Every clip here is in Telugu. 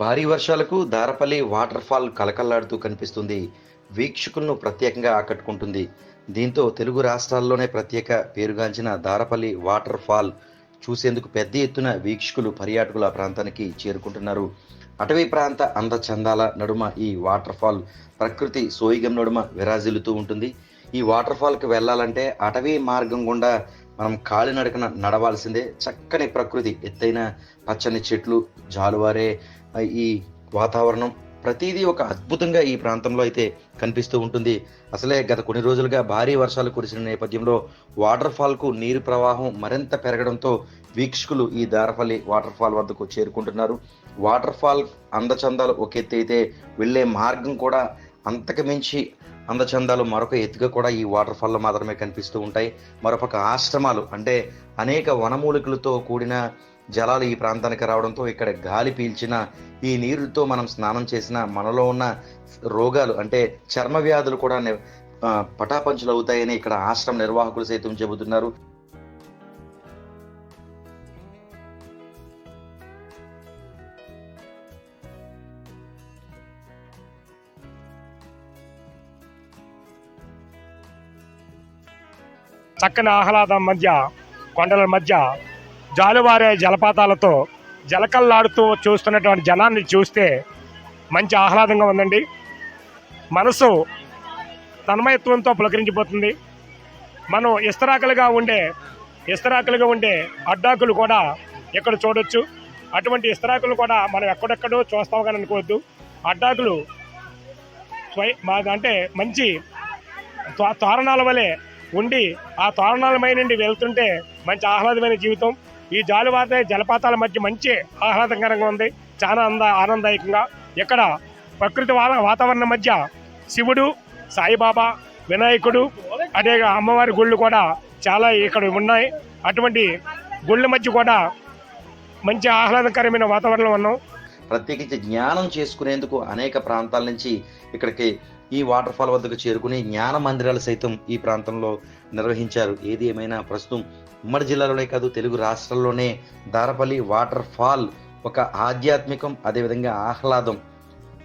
భారీ వర్షాలకు దారపల్లి వాటర్ ఫాల్ కలకల్లాడుతూ కనిపిస్తుంది. వీక్షకులను ప్రత్యేకంగా ఆకట్టుకుంటుంది. దీంతో తెలుగు రాష్ట్రాల్లోనే ప్రత్యేక పేరుగాంచిన దారపల్లి వాటర్ ఫాల్ చూసేందుకు పెద్ద ఎత్తున వీక్షకులు పర్యాటకులు ఆ ప్రాంతానికి చేరుకుంటున్నారు. అటవీ ప్రాంత అందచందాల నడుమ ఈ వాటర్ ఫాల్ ప్రకృతి సోయిగం నడుమ విరాజిల్లుతూ ఉంటుంది. ఈ వాటర్ ఫాల్కి వెళ్ళాలంటే అటవీ మార్గం గుండా మనం కాలినడకన నడవాల్సిందే. చక్కని ప్రకృతి ఎత్తైన పచ్చని చెట్లు జాలువారే ఈ వాతావరణం. ప్రతిదీ ఒక అద్భుతంగా ఈ ప్రాంతంలో అయితే కనిపిస్తూ ఉంటుంది. అసలే గత కొన్ని రోజులుగా భారీ వర్షాలు కురిసిన నేపథ్యంలో వాటర్ ఫాల్కు నీరు ప్రవాహం మరింత పెరగడంతో వీక్షకులు ఈ దారపల్లి వాటర్ ఫాల్ వద్దకు చేరుకుంటున్నారు. వాటర్ ఫాల్ అందచందాలు ఒక ఎత్తు అయితే వెళ్ళే మార్గం కూడా అంతకు మించి అందచందాలు మరొక ఎత్తుగా కూడా ఈ వాటర్ ఫాల్లో మాత్రమే కనిపిస్తూ ఉంటాయి. మరొక ఆశ్రమాలు అంటే అనేక వనమూలికలతో కూడిన జలాలు ఈ ప్రాంతానికి రావడంతో ఇక్కడ గాలి పీల్చిన ఈ నీరుతో మనం స్నానం చేసిన మనలో ఉన్న రోగాలు అంటే చర్మ వ్యాధులు కూడా పటాపంచులు అవుతాయని ఇక్కడ ఆశ్రమ నిర్వాహకులు సైతం చెబుతున్నారు. చక్కని ఆహ్లాదం మధ్య కొండల మధ్య జాలువారే జలపాతాలతో జలకల్లాడుతూ చూస్తున్నటువంటి జనాన్ని చూస్తే మంచి ఆహ్లాదంగా ఉందండి. మనసు తన్మయత్వంతో పులకరించిపోతుంది. మనం ఇస్తరాకులుగా ఉండే ఇస్తరాకులుగా ఉండే అడ్డాకులు కూడా ఇక్కడ చూడొచ్చు? అటువంటి ఇస్తరాకులు కూడా మనం ఎక్కడెక్కడో చూస్తాం కానీ అనుకోవద్దు. అడ్డాకులు స్వయ మా అంటే మంచి తో- తోరణాల వలె ఉండి ఆ తోరణాలమై నుండి వెళ్తుంటే మంచి ఆహ్లాదమైన జీవితం. ఈ జాలువాత జలపాతాల మధ్య మంచి ఆహ్లాదకరంగా ఉంది. చాలా అంద ఆనందదాయకంగా. ఇక్కడ ప్రకృతి వాతావరణం మధ్య శివుడు సాయిబాబా వినాయకుడు అదే అమ్మవారి గుళ్ళు కూడా చాలా ఇక్కడ ఉన్నాయి. అటువంటి గుళ్ళ మధ్య కూడా మంచి ఆహ్లాదకరమైన వాతావరణం ఉన్నాం. ప్రత్యేకించి జ్ఞానం చేసుకునేందుకు అనేక ప్రాంతాల నుంచి ఇక్కడికి ఈ వాటర్ ఫాల్ వద్దకు చేరుకుని జ్ఞాన మందిరాలు సైతం ఈ ప్రాంతంలో నిర్వహించారు. ఏది ఏమైనా ప్రస్తుతం ఉమ్మడి జిల్లాలోనే కాదు తెలుగు రాష్ట్రాల్లోనే దారపల్లి వాటర్ ఫాల్ ఒక ఆధ్యాత్మికం అదేవిధంగా ఆహ్లాదం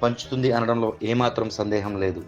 పంచుతుంది అనడంలో ఏమాత్రం సందేహం లేదు.